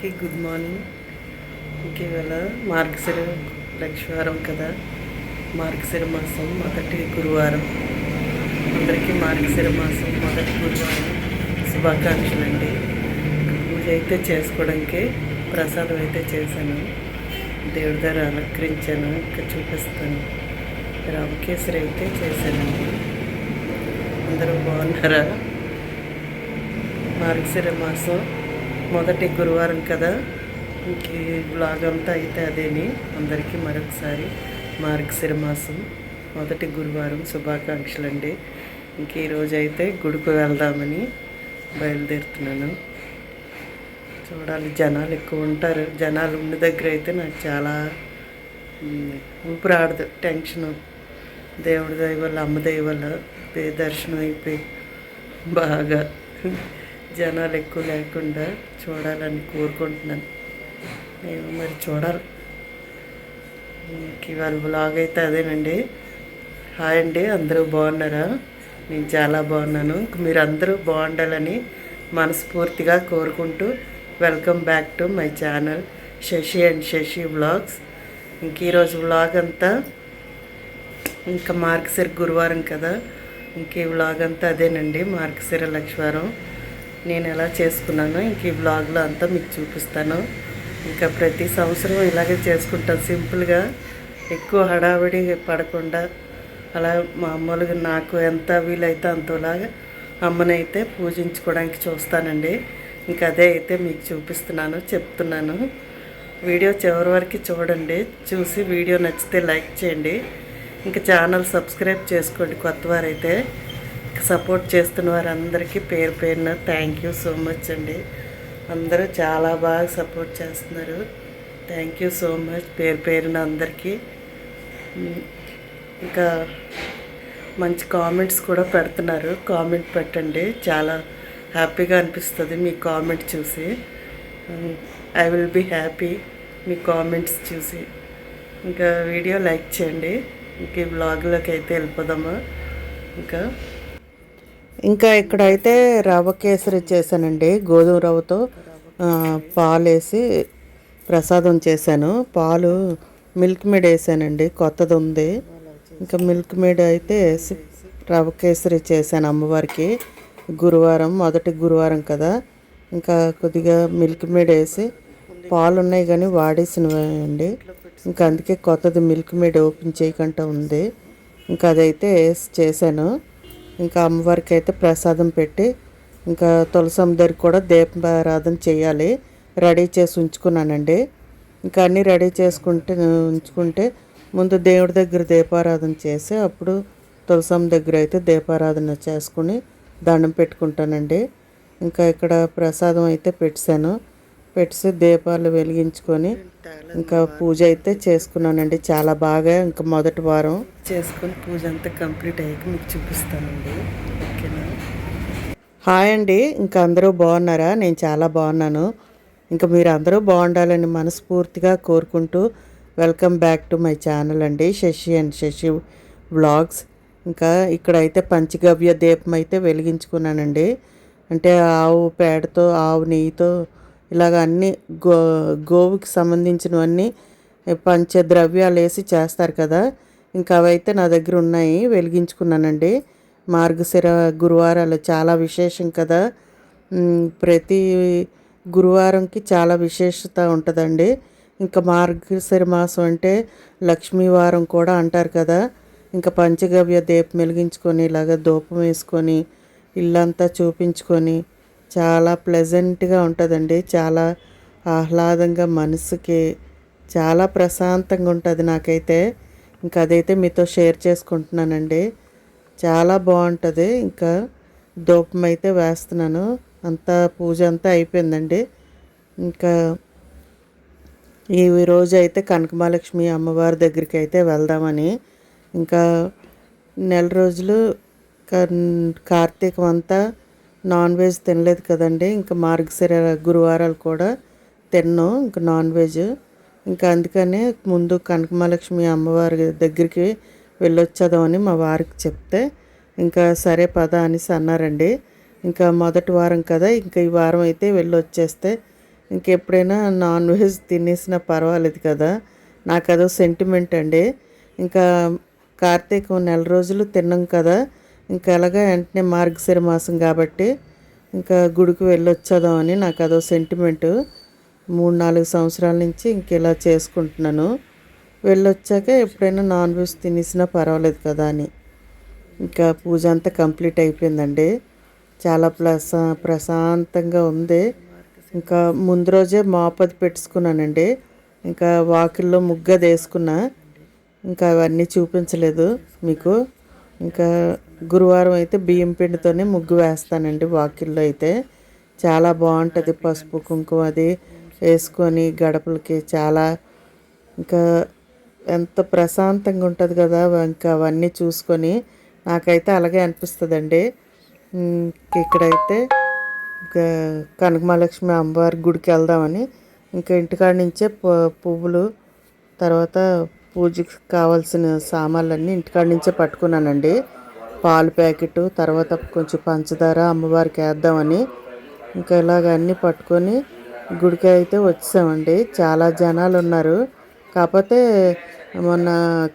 అందరికీ good morning. ఇంకేవేళ మార్గశిర లక్ష్మీవారం కదా. మార్గశిర మాసం మొదటి గురువారం. అందరికీ మార్గశిర మాసం మొదటి గురువారం శుభాకాంక్షలు అండి పూజ అయితే చేసుకోవడానికి ప్రసాదం అయితే చేశాను. దేవుడి దగ్గర అలంకరించాను ఇంకా చూపిస్తాను. రామకేశ్వరి అయితే చేశానండి. అందరూ బాగున్నారా? మార్గశిర మాసం మొదటి గురువారం కదా. ఇంక బ్లాగ్ అంతా అయితే అదేని. అందరికీ మరొకసారి మార్గశిర మాసం మొదటి గురువారం శుభాకాంక్షలు అండి ఇంక ఈరోజు అయితే గుడికి వెళ్దామని బయలుదేరుతున్నాను. చూడాలి జనాలు ఎక్కువ ఉంటారు. జనాలు ఉన్న దగ్గర అయితే నాకు చాలా ఊపిరాడదు టెన్షన్. దేవుడి దయ వల్ల అమ్మ దయ వల్ల దర్శనం అయిపోయి బాగా జనాలు ఎక్కువ లేకుండా చూడాలని కోరుకుంటున్నాను. నేను మరి చూడాలి. ఇంక ఇవాళ బ్లాగ్ అయితే అదేనండి. హాయ్ అండి అందరూ బాగున్నారా? నేను చాలా బాగున్నాను. మీరు అందరూ బాగుండాలని మనస్ఫూర్తిగా కోరుకుంటూ welcome back to my channel Shashi and Shashi blogs ఇంక ఈరోజు బ్లాగ్ అంతా ఇంకా మార్గశిర గురువారం కదా. ఇంక ఈ వ్లాగ్ అంతా అదేనండి మార్గశిర లక్ష్వారం. నేను ఎలా చేసుకున్నానో ఇంక ఈ బ్లాగ్లో అంతా మీకు చూపిస్తాను. ఇంకా ప్రతి సంవత్సరం ఇలాగే చేసుకుంటాను సింపుల్గా ఎక్కువ హడావిడి పడకుండా అలా మామూలుగా నాకు ఎంత వీలైతే అంతలాగా అమ్మనైతే పూజించుకోవడానికి చూస్తానండి. ఇంకా అదే అయితే మీకు చూపిస్తున్నాను చెప్తున్నాను. వీడియో చివరి వరకు చూడండి. చూసి వీడియో నచ్చితే లైక్ చేయండి. ఇంకా ఛానల్ సబ్స్క్రైబ్ చేసుకోండి కొత్తవారైతే. సపోర్ట్ చేస్తున్న వారందరికీ పేరు పేరున థ్యాంక్ యూ సో మచ్ అండి. అందరూ చాలా బాగా సపోర్ట్ చేస్తున్నారు. థ్యాంక్ యూ సో మచ్ పేరు పేరున అందరికీ. ఇంకా మంచి కామెంట్స్ కూడా పెడుతున్నారు. కామెంట్ పెట్టండి. చాలా హ్యాపీగా అనిపిస్తుంది మీ కామెంట్ చూసి. ఐ విల్ బీ హ్యాపీ మీ కామెంట్స్ చూసి. ఇంకా వీడియో లైక్ చేయండి. ఇంక ఈ బ్లాగ్లోకి అయితే వెళ్ళిపోదామా. ఇంకా ఇంకా ఇక్కడైతే రవ్వ కేసరి చేశానండి. గోధుమ రవ్వతో పాలు వేసి ప్రసాదం చేశాను. పాలు మిల్క్ మేడ్ వేసానండి. కొత్తది ఉంది ఇంకా మిల్క్ మేడ్ అయితే వేసి రవ్వ కేసరి చేశాను అమ్మవారికి. గురువారం మొదటి గురువారం కదా. ఇంకా కొద్దిగా మిల్క్ మేడ్ వేసి పాలు ఉన్నాయి కానీ వాడేసినవండి. ఇంకా అందుకే కొత్తది మిల్క్ మేడ్ ఓపెన్ చేయకుండా ఉంది. ఇంకా అదైతే వేసి చేశాను. ఇంకా అమ్మవారికి అయితే ప్రసాదం పెట్టి ఇంకా తులసమ్మ దగ్గరికి కూడా దీపారాధన చేయాలి. రెడీ చేసి ఉంచుకున్నానండి. ఇంకా అన్నీ రెడీ చేసుకుంటే ఉంచుకుంటే ముందు దేవుడి దగ్గర దీపారాధన చేసి అప్పుడు తులసమ్మ దగ్గర అయితే దీపారాధన చేసుకుని దండం పెట్టుకుంటానండి. ఇంకా ఇక్కడ ప్రసాదం అయితే పెట్టాను. పెట్టి దీపాలు వెలిగించుకొని ఇంకా పూజ అయితే చేసుకున్నానండి. చాలా బాగా ఇంకా మొదటి వారం. చేసుకొని పూజ అంతా కంప్లీట్ అయ్యాక మీకు చూపిస్తానండి. ఓకేనా? హాయ్ అండి. ఇంకా అందరూ బాగున్నారా? నేను చాలా బాగున్నాను. ఇంకా మీరు అందరూ బాగుండాలని మనస్ఫూర్తిగా కోరుకుంటూ welcome back to my channel అండి. Shashi and Shashi vlogs. ఇంకా ఇక్కడైతే పంచగవ్య దీపం అయితే వెలిగించుకున్నానండి. అంటే ఆవు పేడతో ఆవు నెయ్యితో ఇలాగ అన్ని గో గోవుకి సంబంధించినవన్నీ పంచద్రవ్యాలు వేసి చేస్తారు కదా. ఇంకా అవైతే నా దగ్గర ఉన్నాయి వెలిగించుకున్నానండి. మార్గశిర గురువారాలు చాలా విశేషం కదా. ప్రతి గురువారంకి చాలా విశేషత ఉంటుందండి. ఇంకా మార్గశిర మాసం అంటే లక్ష్మీవారం కూడా అంటారు కదా. ఇంకా పంచగవ్య దీపం వెలిగించుకొని ఇలాగ ధూపం వేసుకొని ఇల్లంతా చూపించుకొని చాలా ప్లెజెంట్గా ఉంటుందండి. చాలా ఆహ్లాదంగా మనసుకి చాలా ప్రశాంతంగా ఉంటుంది నాకైతే. ఇంకా అదైతే మీతో షేర్ చేసుకుంటున్నానండి. చాలా బాగుంటుంది. ఇంకా ధూపం అయితే వేస్తున్నాను. అంతా పూజ అంతా అయిపోయిందండి. ఇంకా ఈ రోజు అయితే కనకమహాలక్ష్మి అమ్మవారి దగ్గరికి అయితే వెళ్దామని. ఇంకా నెల రోజులు కార్తీకం అంతా నాన్ వెజ్ తినలేదు కదండి. ఇంకా మార్గశిర గురువారాలు కూడా తిన్నాం ఇంకా నాన్ వెజ్. ఇంకా అందుకనే ముందు కనకమహాలక్ష్మి అమ్మవారి దగ్గరికి వెళ్ళొచ్చేదామని మా వారికి చెప్తే ఇంకా సరే పద అనేసి అన్నారండి. ఇంకా మొదటి వారం కదా ఇంకా ఈ వారం అయితే వెళ్ళొచ్చేస్తే ఇంకెప్పుడైనా నాన్ వెజ్ తినేసినా పర్వాలేదు కదా. నాకు అదో సెంటిమెంట్ అండి. ఇంకా కార్తీకం నెల రోజులు తిన్నాం కదా ఇంకా అలాగా వెంటనే మార్గశిర మాసం కాబట్టి ఇంకా గుడికి వెళ్ళొచ్చేదామని నాకు అదో సెంటిమెంటు మూడు నాలుగు సంవత్సరాల నుంచి ఇంక ఇలా చేసుకుంటున్నాను. వెళ్ళొచ్చాక ఎప్పుడైనా నాన్ వెజ్ తినేసినా పర్వాలేదు కదా అని. ఇంకా పూజ అంతా కంప్లీట్ అయిపోయిందండి. చాలా ప్రశా ప్రశాంతంగా ఉంది. ఇంకా ముందు రోజే మాపది పెట్టుకున్నానండి. ఇంకా వాకిల్లో ముగ్గది వేసుకున్నా ఇంకా అవన్నీ చూపించలేదు మీకు. ఇంకా గురువారం అయితే బియ్యం పిండితోనే ముగ్గు వేస్తానండి వాకిల్లో అయితే. చాలా బాగుంటుంది పసుపు కుంకుమ అది వేసుకొని గడపలకి చాలా ఇంకా ఎంత ప్రశాంతంగా ఉంటుంది కదా ఇంకా అవన్నీ చూసుకొని నాకైతే అలాగే అనిపిస్తుందండి. ఇక్కడైతే కనకమహాలక్ష్మి అమ్మవారి గుడికి వెళ్దామని ఇంకా ఇంటికాడ నుంచే పువ్వులు తర్వాత పూజకి కావాల్సిన సామాన్లన్నీ ఇంటికాడ నుంచే పట్టుకున్నానండి. పాలు ప్యాకెట్ తర్వాత కొంచెం పంచదార అమ్మవారికి వేద్దామని ఇంకా ఇలాగ అన్నీ పట్టుకొని గుడికి అయితే వచ్చామండి. చాలా జనాలు ఉన్నారు. కాకపోతే మొన్న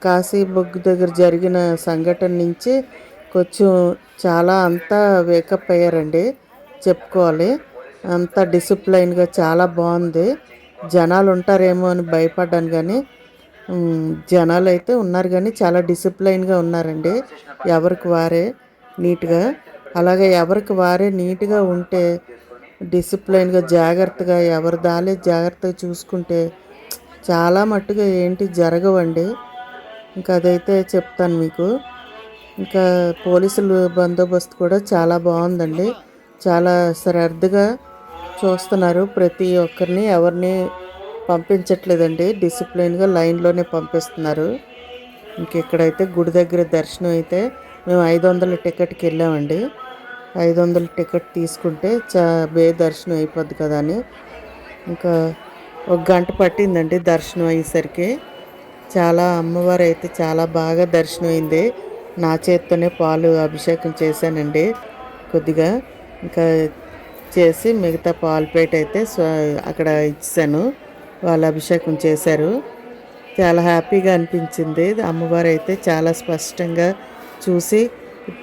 కాశీ బొగ్గు దగ్గర జరిగిన సంఘటన నుంచి కొంచెం చాలా అంతా వేకప్ అయ్యారండి. చెప్పుకోవాలి. అంత డిసిప్లైన్గా చాలా బాగుంది. జనాలు ఉంటారేమో అని భయపడ్డాను కానీ జనాలు అయితే ఉన్నారు కానీ చాలా డిసిప్లైన్గా ఉన్నారండి. ఎవరికి వారే నీట్గా అలాగే ఎవరికి వారే నీట్గా ఉంటే డిసిప్లైన్గా జాగ్రత్తగా ఎవరి దాలే జాగ్రత్తగా చూసుకుంటే చాలా మట్టుగా ఏంటి జరగవండి. ఇంకా అదైతే చెప్తాను మీకు. ఇంకా పోలీసులు బందోబస్తు కూడా చాలా బాగుందండి. చాలా శ్రద్ధగా చూస్తున్నారు ప్రతి ఒక్కరిని ఎవరిని పంపించట్లేదండి. డిసిప్లిన్గా లైన్లోనే పంపిస్తున్నారు. ఇంక ఇక్కడైతే గుడి దగ్గర దర్శనం అయితే మేము ఐదు వందల టికెట్కి వెళ్ళామండి. ఐదు వందల టికెట్ తీసుకుంటే చా బే దర్శనం అయిపోద్ది కదా అని. ఇంకా ఒక గంట పట్టిందండి దర్శనం అయ్యేసరికి. చాలా అమ్మవారు అయితే చాలా బాగా దర్శనం అయింది. నా చేత్తోనే పాలు అభిషేకం చేశానండి కొద్దిగా. ఇంకా చేసి మిగతా పాలు పేట అయితే అక్కడ ఇచ్చాను వాళ్ళు అభిషేకం చేశారు. చాలా హ్యాపీగా అనిపించింది. అమ్మవారు అయితే చాలా స్పష్టంగా చూసి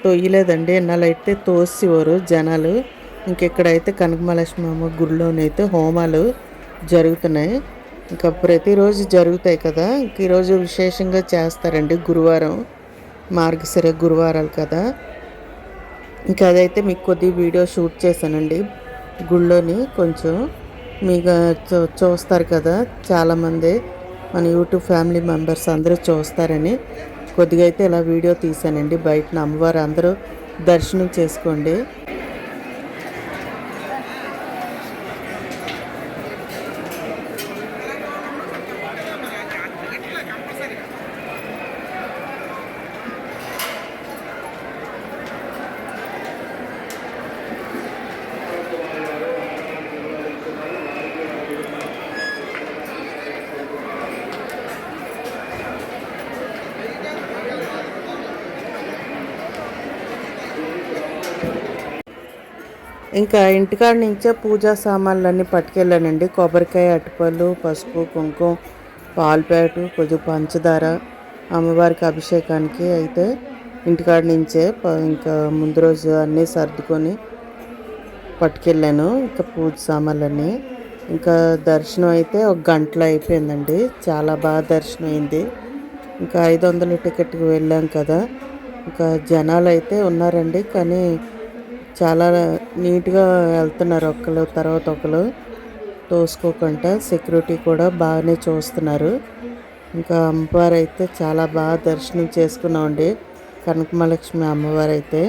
తొయ్యలేదండి ఎన్నాళ్ళైతే తోసేవారు జనాలు ఇంకెక్కడైతే కనకమలక్ష్మి అమ్మ గుడిలోనైతే హోమాలు జరుగుతున్నాయి ఇంకా ప్రతిరోజు జరుగుతాయి కదా ఇంక ఈరోజు విశేషంగా చేస్తారండి గురువారం మార్గశిర గురువారాలు కదా. ఇంకా అదైతే మీకు కొద్ది వీడియో షూట్ చేశానండి గుళ్ళోని కొంచెం మీకు చూ చూస్తారు కదా చాలామంది మన యూట్యూబ్ ఫ్యామిలీ మెంబర్స్ అందరూ చూస్తారని. కొద్దిగా అయితే ఇలా వీడియో తీశానండి బయట అమ్మవారు అందరూ దర్శనం చేసుకోండి. ఇంకా ఇంటికాడ నుంచే పూజా సామాన్లన్నీ పట్టుకెళ్ళానండి. కొబ్బరికాయ అటుపళ్ళు పసుపు కుంకుమ పాలపేటు కొద్దిగా పంచదార అమ్మవారికి అభిషేకానికి అయితే ఇంటికాడ నుంచే ఇంకా ముందు రోజు అన్నీ సర్దుకొని పట్టుకెళ్ళాను. ఇంకా పూజ సామాన్లన్నీ. ఇంకా దర్శనం అయితే ఒక గంటలో అయిపోయిందండి. చాలా బాగా దర్శనం అయింది. ఇంకా ఐదు వందల టికెట్కి వెళ్ళాం కదా. ఇంకా జనాలు అయితే ఉన్నారండి. కానీ చాలా నీట్గా వెళ్తున్నారు ఒకరు తర్వాత ఒకరు తోసుకోకుండా సెక్యూరిటీ కూడా బాగానే చూస్తున్నారు. ఇంకా అమ్మవారు అయితే చాలా బాగా దర్శనం చేసుకున్నామండి. కనకమలక్ష్మి అమ్మవారు అయితే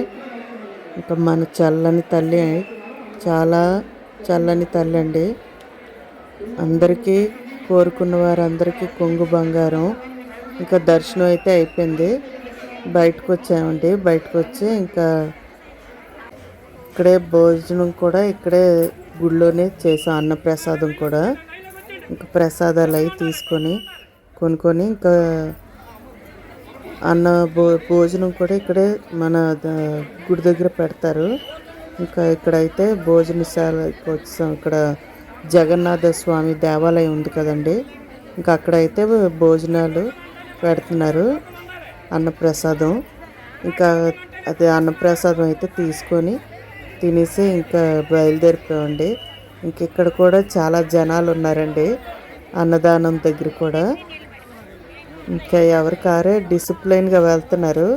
ఇంకా మన చల్లని తల్లి చాలా చల్లని తల్లి అండి. అందరికీ కోరుకున్న వారందరికీ కొంగు బంగారం. ఇంకా దర్శనం అయితే అయిపోయింది. బయటకు వచ్చామండి బయటకు వచ్చి ఇంకా ఇక్కడే భోజనం కూడా ఇక్కడే గుడిలోనే చేసాం అన్నప్రసాదం కూడా. ఇంకా ప్రసాదాలు అవి తీసుకొని కొనుక్కొని ఇంకా అన్న భో భోజనం కూడా ఇక్కడే మన గుడి దగ్గర పెడతారు. ఇంకా ఇక్కడైతే భోజనశాలకు వచ్చాం. ఇక్కడ జగన్నాథ స్వామి దేవాలయం ఉంది కదండి. ఇంకా అక్కడైతే భోజనాలు పెడుతున్నారు. అన్నప్రసాదం. ఇంకా అదే అన్నప్రసాదం అయితే తీసుకొని తినేసి ఇంకా బయలుదేరిపోయామండి. ఇంకెక్కడ కూడా చాలా జనాలు ఉన్నారండి అన్నదానం దగ్గర కూడా. ఇంకా ఎవరి కారే డిసిప్లైన్గా వెళ్తున్నారు.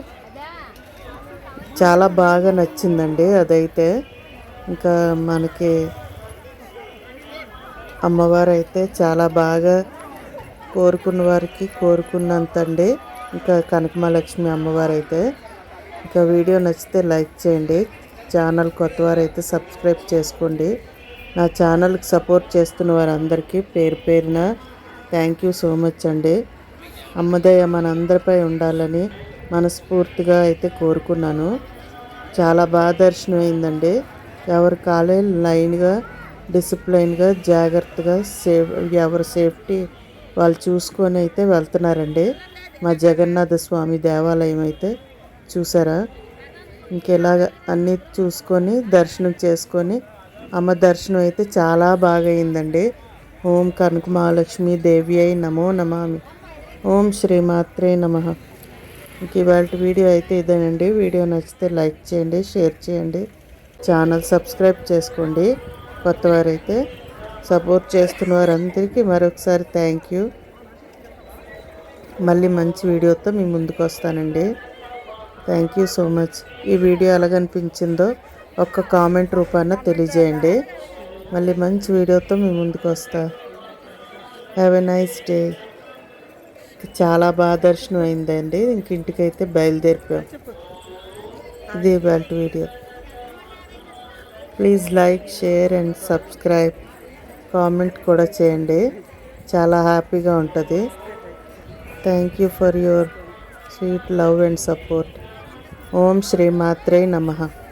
చాలా బాగా నచ్చిందండి అదైతే. ఇంకా మనకి అమ్మవారు అయితే చాలా బాగా కోరుకున్న వారికి కోరుకున్నంత అండి ఇంకా కనకమహాలక్ష్మి అమ్మవారు అయితే ఇంకా వీడియో నచ్చితే లైక్ చేయండి. ఛానల్ కొత్త వారైతే సబ్స్క్రైబ్ చేసుకోండి. నా ఛానల్కి సపోర్ట్ చేస్తున్న వారందరికీ పేరు పేరున థ్యాంక్ యూ సో మచ్ అండి. అమ్మదయ్య మన అందరిపై ఉండాలని మనస్ఫూర్తిగా అయితే కోరుకున్నాను. చాలా బాగా దర్శనం అయిందండి ఎవరి కాలే లైన్గా డిసిప్లైన్గా జాగ్రత్తగా సేఫ్ ఎవరి సేఫ్టీ వాళ్ళు చూసుకొని అయితే వెళ్తున్నారండి. మా జగన్నాథ స్వామి దేవాలయం అయితే చూసారా? ఇంకెలాగ అన్నీ చూసుకొని దర్శనం చేసుకొని అమ్మ దర్శనం అయితే చాలా బాగా అయిందండి ఓం కనక మహాలక్ష్మి దేవి అయి నమో నమామి. ఓం శ్రీమాత్రే నమ. ఇంక ఇవాళ వీడియో అయితే ఇదేనండి. వీడియో నచ్చితే లైక్ చేయండి షేర్ చేయండి ఛానల్ సబ్స్క్రైబ్ చేసుకోండి. కొత్త వారైతే సపోర్ట్ చేస్తున్న వారందరికీ మరొకసారి థ్యాంక్ యూ. మళ్ళీ మంచి వీడియోతో మీ ముందుకు వస్తానండి. థ్యాంక్ యూ సో మచ్ ఈ వీడియో ఎలాగనిపించిందో ఒక్క కామెంట్ రూపాన తెలియజేయండి. మళ్ళీ మంచి వీడియోతో మీ ముందుకు వస్తా. హ్యావ్ ఎ నైస్ డే చాలా బాగా దర్శనం అయిందండి. ఇంక ఇంటికైతే బయలుదేరిపోయాం. ఇది belt video. Please like share and subscribe comment కూడా చేయండి. చాలా హ్యాపీగా ఉంటుంది. Thank you for your sweet love and support ఓం శ్రీ మాత్రే నమః.